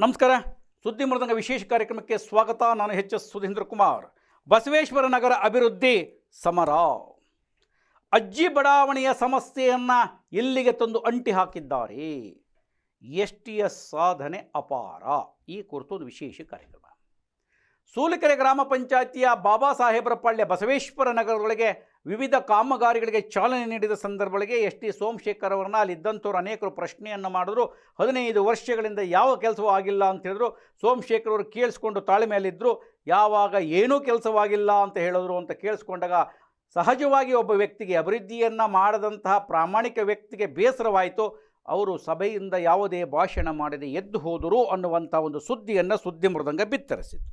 ನಮಸ್ಕಾರ. ಸುದ್ದಿ ಮೃದಂಗ ವಿಶೇಷ ಕಾರ್ಯಕ್ರಮಕ್ಕೆ ಸ್ವಾಗತ. ನಾನು ಎಚ್ ಎಸ್ ಸುಧೀಂದ್ರ ಕುಮಾರ್. ಬಸವೇಶ್ವರ ನಗರ ಅಭಿವೃದ್ಧಿ ಸಮರ ಅಜ್ಜಿ ಬಡಾವಣೆಯ ಸಮಸ್ಯೆಯನ್ನು ಇಲ್ಲಿಗೆ ತಂದು ಅಂಟಿ ಹಾಕಿದ್ದಾರೆ? ಎಸ್ ಸಾಧನೆ ಅಪಾರ. ಈ ಕುರಿತು ಒಂದು ವಿಶೇಷ ಕಾರ್ಯಕ್ರಮ. ಸೂಲಿಕೆರೆ ಗ್ರಾಮ ಪಂಚಾಯಿತಿಯ ಬಾಬಾ ಸಾಹೇಬರ ಪಾಳ್ಯ ಬಸವೇಶ್ವರ ನಗರದೊಳಗೆ ವಿವಿಧ ಕಾಮಗಾರಿಗಳಿಗೆ ಚಾಲನೆ ನೀಡಿದ ಸಂದರ್ಭಗಳಿಗೆ ಎಸ್ ಟಿ ಸೋಮಶೇಖರ್ ಅವರನ್ನ ಅಲ್ಲಿ ಇದ್ದಂಥವ್ರು ಅನೇಕರು ಪ್ರಶ್ನೆಯನ್ನು ಮಾಡಿದ್ರು. ಹದಿನೈದು ವರ್ಷಗಳಿಂದ ಯಾವ ಕೆಲಸವೂ ಆಗಿಲ್ಲ ಅಂತ ಹೇಳಿದ್ರು. ಸೋಮಶೇಖರ್ ಅವರು ಕೇಳಿಸ್ಕೊಂಡು ತಾಳ್ಮೆಯಲ್ಲಿದ್ದರು ಯಾವಾಗ ಏನೂ ಕೆಲಸವಾಗಿಲ್ಲ ಅಂತ ಹೇಳಿದ್ರು ಅಂತ ಕೇಳಿಸ್ಕೊಂಡಾಗ ಸಹಜವಾಗಿ ಒಬ್ಬ ವ್ಯಕ್ತಿಗೆ ಅಭಿವೃದ್ಧಿಯನ್ನು ಮಾಡದಂತಹ ಪ್ರಾಮಾಣಿಕ ವ್ಯಕ್ತಿಗೆ ಬೇಸರವಾಯಿತು. ಅವರು ಸಭೆಯಿಂದ ಯಾವುದೇ ಭಾಷಣ ಮಾಡದೆ ಎದ್ದು ಹೋದರು ಅನ್ನುವಂಥ ಒಂದು ಸುದ್ದಿಯನ್ನು ಸುದ್ದಿ ಮೃದಂಗ ಬಿತ್ತರಿಸಿತು.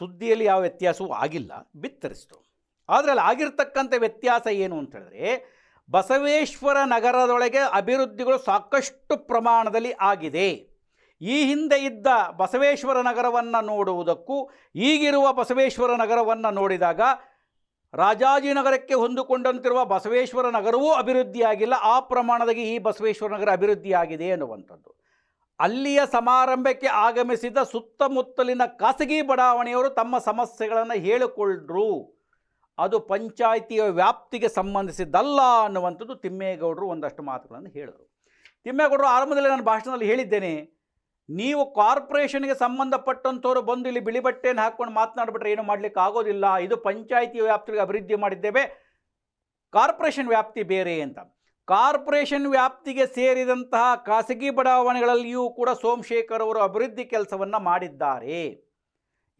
ಸುದ್ದಿಯಲ್ಲಿ ಯಾವ ವ್ಯತ್ಯಾಸವೂ ಆಗಿಲ್ಲ, ಬಿತ್ತರಿಸಿತು. ಆದರೆ ಅಲ್ಲಿ ಆಗಿರ್ತಕ್ಕಂಥ ವ್ಯತ್ಯಾಸ ಏನು ಅಂತ ಹೇಳಿದ್ರೆ, ಬಸವೇಶ್ವರ ನಗರದೊಳಗೆ ಅಭಿವೃದ್ಧಿಗಳು ಸಾಕಷ್ಟು ಪ್ರಮಾಣದಲ್ಲಿ ಆಗಿದೆ. ಈ ಹಿಂದೆ ಇದ್ದ ಬಸವೇಶ್ವರ ನಗರವನ್ನು ನೋಡುವುದಕ್ಕೂ, ಈಗಿರುವ ಬಸವೇಶ್ವರ ನಗರವನ್ನು ನೋಡಿದಾಗ ರಾಜಾಜಿನಗರಕ್ಕೆ ಹೊಂದಿಕೊಂಡಂತಿರುವ ಬಸವೇಶ್ವರ ನಗರವೂ ಅಭಿವೃದ್ಧಿಯಾಗಿಲ್ಲ ಆ ಪ್ರಮಾಣದಾಗಿ ಈ ಬಸವೇಶ್ವರ ನಗರ ಅಭಿವೃದ್ಧಿಯಾಗಿದೆ ಎನ್ನುವಂಥದ್ದು. ಅಲ್ಲಿಯ ಸಮಾರಂಭಕ್ಕೆ ಆಗಮಿಸಿದ ಸುತ್ತಮುತ್ತಲಿನ ಖಾಸಗಿ ಬಡಾವಣೆಯವರು ತಮ್ಮ ಸಮಸ್ಯೆಗಳನ್ನು ಹೇಳಿಕೊಂಡ್ರು ಅದು ಪಂಚಾಯಿತಿಯ ವ್ಯಾಪ್ತಿಗೆ ಸಂಬಂಧಿಸಿದ್ದಲ್ಲ ಅನ್ನುವಂಥದ್ದು ತಿಮ್ಮೇಗೌಡರು ಒಂದಷ್ಟು ಮಾತುಗಳನ್ನು ಹೇಳಿದರು. ತಿಮ್ಮೇಗೌಡರು ಆರಂಭದಲ್ಲಿ ನಾನು ಭಾಷಣದಲ್ಲಿ ಹೇಳಿದ್ದೇನೆ, ನೀವು ಕಾರ್ಪೊರೇಷನ್ಗೆ ಸಂಬಂಧಪಟ್ಟಂಥವ್ರು ಬಂದು ಇಲ್ಲಿ ಬಿಳಿ ಬಟ್ಟೆಯನ್ನು ಹಾಕ್ಕೊಂಡು ಮಾತನಾಡಿಬಿಟ್ರೆ ಏನು ಮಾಡಲಿಕ್ಕೆ ಆಗೋದಿಲ್ಲ, ಇದು ಪಂಚಾಯಿತಿ ವ್ಯಾಪ್ತಿಗೆ ಅಭಿವೃದ್ಧಿ ಮಾಡಿದ್ದೇವೆ, ಕಾರ್ಪೊರೇಷನ್ ವ್ಯಾಪ್ತಿ ಬೇರೆ ಅಂತ. ಕಾರ್ಪೊರೇಷನ್ ವ್ಯಾಪ್ತಿಗೆ ಸೇರಿದಂತಹ ಖಾಸಗಿ ಬಡಾವಣೆಗಳಲ್ಲಿಯೂ ಕೂಡ ಸೋಮಶೇಖರ್ ಅವರು ಅಭಿವೃದ್ಧಿ ಕೆಲಸವನ್ನು ಮಾಡಿದ್ದಾರೆ.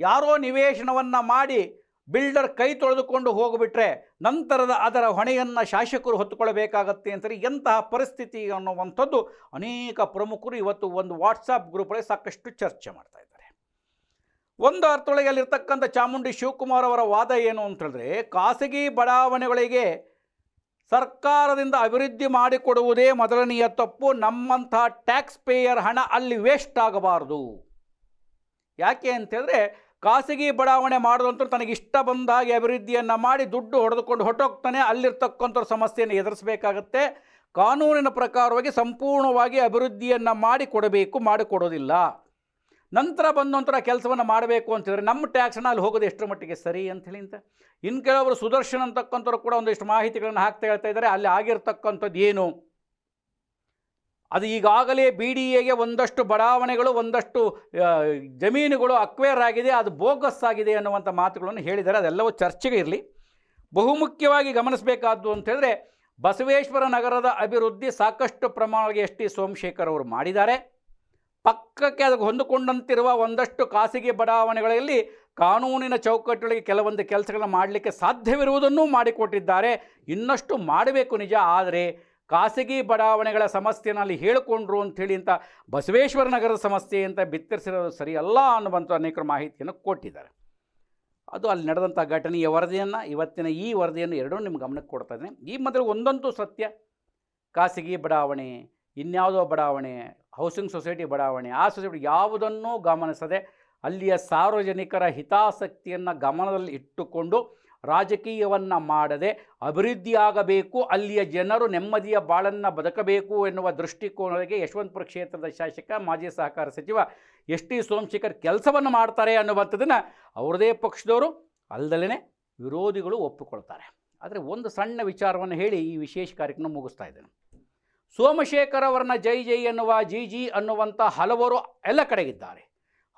ಯಾರೋ ನಿವೇಶನವನ್ನು ಮಾಡಿ ಬಿಲ್ಡರ್ ಕೈ ತೊಳೆದುಕೊಂಡು ಹೋಗಿಬಿಟ್ರೆ ನಂತರದ ಅದರ ಹೊಣೆಯನ್ನು ಶಾಸಕರು ಹೊತ್ತುಕೊಳ್ಳಬೇಕಾಗತ್ತೆ ಅಂತಾರೆ ಎಂತಹ ಪರಿಸ್ಥಿತಿ ಅನ್ನುವಂಥದ್ದು ಅನೇಕ ಪ್ರಮುಖರು ಇವತ್ತು ಒಂದು ವಾಟ್ಸಪ್ ಗ್ರೂಪಲ್ಲಿ ಸಾಕಷ್ಟು ಚರ್ಚೆ ಮಾಡ್ತಾ ಇದ್ದಾರೆ. ಒಂದು ಅರ್ಥೊಳಗೆ ಅಲ್ಲಿರ್ತಕ್ಕಂಥ ಚಾಮುಂಡಿ ಶಿವಕುಮಾರ್ ಅವರ ವಾದ ಏನು ಅಂತ ಹೇಳಿದ್ರೆ, ಖಾಸಗಿ ಬಡಾವಣೆಗಳಿಗೆ ಸರ್ಕಾರದಿಂದ ಅಭಿವೃದ್ಧಿ ಮಾಡಿಕೊಡುವುದೇ ಮೊದಲನೆಯ ತಪ್ಪು, ನಮ್ಮಂಥ ಟ್ಯಾಕ್ಸ್ ಪೇಯರ್ ಹಣ ಅಲ್ಲಿ ವೇಸ್ಟ್ ಆಗಬಾರ್ದು. ಯಾಕೆ ಅಂತೇಳಿದ್ರೆ ಖಾಸಗಿ ಬಡಾವಣೆ ಮಾಡೋದಂತೂ ತನಗೆ ಇಷ್ಟ ಬಂದ ಹಾಗೆ ಅಭಿವೃದ್ಧಿಯನ್ನು ಮಾಡಿ ದುಡ್ಡು ಹೊಡೆದುಕೊಂಡು ಹೊಟ್ಟೋಗ್ತಾನೆ ಅಲ್ಲಿರ್ತಕ್ಕಂಥ ಸಮಸ್ಯೆಯನ್ನು ಎದುರಿಸಬೇಕಾಗತ್ತೆ. ಕಾನೂನಿನ ಪ್ರಕಾರವಾಗಿ ಸಂಪೂರ್ಣವಾಗಿ ಅಭಿವೃದ್ಧಿಯನ್ನು ಮಾಡಿ ಕೊಡಬೇಕು ಮಾಡಿಕೊಡೋದಿಲ್ಲ ನಂತರ ಬಂದಂಥ ಕೆಲಸವನ್ನು ಮಾಡಬೇಕು ಅಂತಿದ್ರೆ ನಮ್ಮ ಟ್ಯಾಕ್ಸ್ನ ಅಲ್ಲಿ ಹೋಗೋದು ಎಷ್ಟರ ಮಟ್ಟಿಗೆ ಸರಿ ಅಂತ ಹೇಳಿ ಅಂತ. ಇನ್ನು ಕೆಲವರು ಸುದರ್ಶನ್ ಅಂತಕ್ಕಂಥವ್ರು ಕೂಡ ಒಂದಿಷ್ಟು ಮಾಹಿತಿಗಳನ್ನು ಹಾಕ್ತಾ ಹೇಳ್ತಾ ಇದ್ದಾರೆ, ಅಲ್ಲಿ ಆಗಿರ್ತಕ್ಕಂಥದ್ದು ಏನು? ಅದು ಈಗಾಗಲೇ ಬಿ ಡಿ ಎಗೆ ಒಂದಷ್ಟು ಬಡಾವಣೆಗಳು, ಒಂದಷ್ಟು ಜಮೀನುಗಳು ಅಕ್ವೇರ್ ಆಗಿದೆ, ಅದು ಬೋಗಸ್ ಆಗಿದೆ ಅನ್ನುವಂಥ ಮಾತುಗಳನ್ನು ಹೇಳಿದ್ದಾರೆ. ಅದೆಲ್ಲವೂ ಚರ್ಚೆಗೆ ಇರಲಿ. ಬಹುಮುಖ್ಯವಾಗಿ ಗಮನಿಸಬೇಕಾದ್ದು ಅಂತೇಳಿದ್ರೆ ಬಸವೇಶ್ವರ ನಗರದ ಅಭಿವೃದ್ಧಿ ಸಾಕಷ್ಟು ಪ್ರಮಾಣವಾಗಿ ಎಸ್ ಟಿ ಸೋಮಶೇಖರ್ ಅವರು ಮಾಡಿದ್ದಾರೆ. ಪಕ್ಕಕ್ಕೆ ಅದಕ್ಕೆ ಹೊಂದಿಕೊಂಡಂತಿರುವ ಒಂದಷ್ಟು ಖಾಸಗಿ ಬಡಾವಣೆಗಳಲ್ಲಿ ಕಾನೂನಿನ ಚೌಕಟ್ಟೊಳಗೆ ಕೆಲವೊಂದು ಕೆಲಸಗಳನ್ನ ಮಾಡಲಿಕ್ಕೆ ಸಾಧ್ಯವಿರುವುದನ್ನು ಮಾಡಿಕೊಟ್ಟಿದ್ದಾರೆ. ಇನ್ನಷ್ಟು ಮಾಡಬೇಕು ನಿಜ, ಆದರೆ ಖಾಸಗಿ ಬಡಾವಣೆಗಳ ಸಮಸ್ಯೆನ ಅಲ್ಲಿ ಹೇಳಿಕೊಂಡ್ರು ಅಂಥೇಳಿ ಅಂತ ಬಸವೇಶ್ವರ ನಗರದ ಸಮಸ್ಯೆ ಅಂತ ಬಿತ್ತರಿಸಿರೋದು ಸರಿಯಲ್ಲ ಅನ್ನುವಂಥ ಅನೇಕರು ಮಾಹಿತಿಯನ್ನು ಕೊಟ್ಟಿದ್ದಾರೆ. ಅದು ಅಲ್ಲಿ ನಡೆದಂಥ ಘಟನೆಯ ವರದಿಯನ್ನು, ಇವತ್ತಿನ ಈ ವರದಿಯನ್ನು ಎರಡೂ ನಿಮ್ಮ ಗಮನಕ್ಕೆ ಕೊಡ್ತಾ ಈ ಮೊದಲು ಒಂದಂತೂ ಸತ್ಯ. ಖಾಸಗಿ ಬಡಾವಣೆ, ಇನ್ಯಾವುದೋ ಬಡಾವಣೆ ಹೌಸಿಂಗ್ ಸೊಸೈಟಿ ಬಡಾವಣೆ, ಆ ಸೊಸೈಟಿ ಯಾವುದನ್ನೂ ಗಮನಿಸದೆ ಅಲ್ಲಿಯ ಸಾರ್ವಜನಿಕರ ಹಿತಾಸಕ್ತಿಯನ್ನು ಗಮನದಲ್ಲಿ ಇಟ್ಟುಕೊಂಡು ರಾಜಕೀಯವನ್ನು ಮಾಡದೆ ಅಭಿವೃದ್ಧಿಯಾಗಬೇಕು, ಅಲ್ಲಿಯ ಜನರು ನೆಮ್ಮದಿಯ ಬಾಳನ್ನು ಬದುಕಬೇಕು ಎನ್ನುವ ದೃಷ್ಟಿಕೋನಕ್ಕೆ ಯಶವಂತಪುರ ಕ್ಷೇತ್ರದ ಶಾಸಕ, ಮಾಜಿ ಸಹಕಾರ ಸಚಿವ ಎಸ್ ಟಿ ಸೋಮಶೇಖರ್ ಕೆಲಸವನ್ನು ಮಾಡ್ತಾರೆ ಅನ್ನುವಂಥದ್ದನ್ನು ಅವರದೇ ಪಕ್ಷದವರು ಅಲ್ಲದಲ್ಲೇ ವಿರೋಧಿಗಳು ಒಪ್ಪಿಕೊಳ್ತಾರೆ. ಆದರೆ ಒಂದು ಸಣ್ಣ ವಿಚಾರವನ್ನು ಹೇಳಿ ಈ ವಿಶೇಷ ಕಾರ್ಯಕ್ರಮ ಮುಗಿಸ್ತಾ ಇದ್ದೇನೆ. ಸೋಮಶೇಖರ್ ಅವರನ್ನ ಜೈ ಜೈ ಎನ್ನುವ, ಜಿ ಜಿ ಅನ್ನುವಂಥ ಹಲವರು ಎಲ್ಲ ಕಡೆಗಿದ್ದಾರೆ.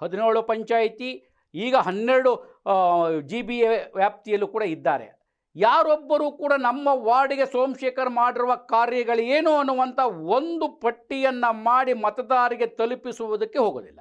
ಹದಿನೇಳು ಪಂಚಾಯಿತಿ ಈಗ ಹನ್ನೆರಡು ಜಿ ಬಿ ಎ ವ್ಯಾಪ್ತಿಯಲ್ಲೂ ಕೂಡ ಇದ್ದಾರೆ. ಯಾರೊಬ್ಬರೂ ಕೂಡ ನಮ್ಮ ವಾರ್ಡಿಗೆ ಸೋಮಶೇಖರ್ ಮಾಡಿರುವ ಕಾರ್ಯಗಳೇನು ಅನ್ನುವಂಥ ಒಂದು ಪಟ್ಟಿಯನ್ನು ಮಾಡಿ ಮತದಾರರಿಗೆ ತಲುಪಿಸುವುದಕ್ಕೆ ಹೋಗೋದಿಲ್ಲ.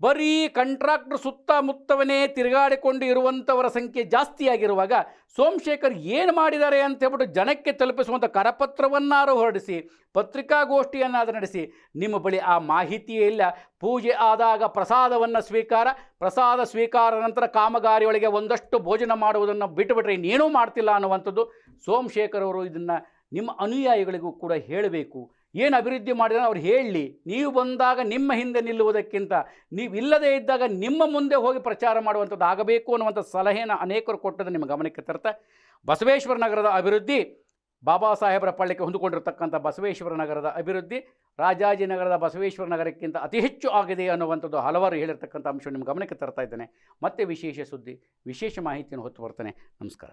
ಬರೀ ಕಂಟ್ರಾಕ್ಟರ್ ಸುತ್ತಮುತ್ತವನೇ ತಿರುಗಾಡಿಕೊಂಡು ಇರುವಂಥವರ ಸಂಖ್ಯೆ ಜಾಸ್ತಿಯಾಗಿರುವಾಗ ಸೋಮಶೇಖರ್ ಏನು ಮಾಡಿದ್ದಾರೆ ಅಂತ ಹೇಳ್ಬಿಟ್ಟು ಜನಕ್ಕೆ ತಲುಪಿಸುವಂಥ ಕರಪತ್ರವನ್ನಾರು ಹೊರಡಿಸಿ, ಪತ್ರಿಕಾಗೋಷ್ಠಿಯನ್ನಾದರೂ ನಡೆಸಿ, ನಿಮ್ಮ ಬಳಿ ಆ ಮಾಹಿತಿಯೇ ಇಲ್ಲ. ಪೂಜೆ ಆದಾಗ ಪ್ರಸಾದವನ್ನು ಸ್ವೀಕಾರ, ಪ್ರಸಾದ ಸ್ವೀಕಾರ ನಂತರ ಕಾಮಗಾರಿಯೊಳಗೆ ಒಂದಷ್ಟು ಭೋಜನ ಮಾಡುವುದನ್ನು ಬಿಟ್ಟುಬಿಟ್ರೆ ಇನ್ನೇನೂ ಮಾಡ್ತಿಲ್ಲ ಅನ್ನುವಂಥದ್ದು ಸೋಮಶೇಖರ್ ಅವರು ಇದನ್ನು ನಿಮ್ಮ ಅನುಯಾಯಿಗಳಿಗೂ ಕೂಡ ಹೇಳಬೇಕು. ಏನು ಅಭಿವೃದ್ಧಿ ಮಾಡಿದ್ರೆ ಅವ್ರು ಹೇಳಲಿ ನೀವು ಬಂದಾಗ ನಿಮ್ಮ ಹಿಂದೆ ನಿಲ್ಲುವುದಕ್ಕಿಂತ ನೀವು ಇಲ್ಲದೇ ಇದ್ದಾಗ ನಿಮ್ಮ ಮುಂದೆ ಹೋಗಿ ಪ್ರಚಾರ ಮಾಡುವಂಥದ್ದು ಆಗಬೇಕು ಅನ್ನುವಂಥ ಸಲಹೆನ ಅನೇಕರು ಕೊಟ್ಟದ್ದು ನಿಮ್ಮ ಗಮನಕ್ಕೆ ತರ್ತಾ, ಬಸವೇಶ್ವರ ನಗರದ ಅಭಿವೃದ್ಧಿ, ಬಾಬಾ ಸಾಹೇಬರ ಪಳ್ಳಕ್ಕೆ ಹೊಂದಿಕೊಂಡಿರತಕ್ಕಂಥ ಬಸವೇಶ್ವರ ನಗರದ ಅಭಿವೃದ್ಧಿ ರಾಜಾಜಿನಗರದ ಬಸವೇಶ್ವರ ನಗರಕ್ಕಿಂತ ಅತಿ ಹೆಚ್ಚು ಆಗಿದೆ ಅನ್ನುವಂಥದ್ದು ಹಲವಾರು ಹೇಳಿರ್ತಕ್ಕಂಥ ಅಂಶ ನಿಮ್ಮ ಗಮನಕ್ಕೆ ತರ್ತಾ ಇದ್ದೇನೆ. ಮತ್ತೆ ವಿಶೇಷ ಸುದ್ದಿ, ವಿಶೇಷ ಮಾಹಿತಿಯನ್ನು ಹೊತ್ತು ಬರ್ತೇನೆ. ನಮಸ್ಕಾರ.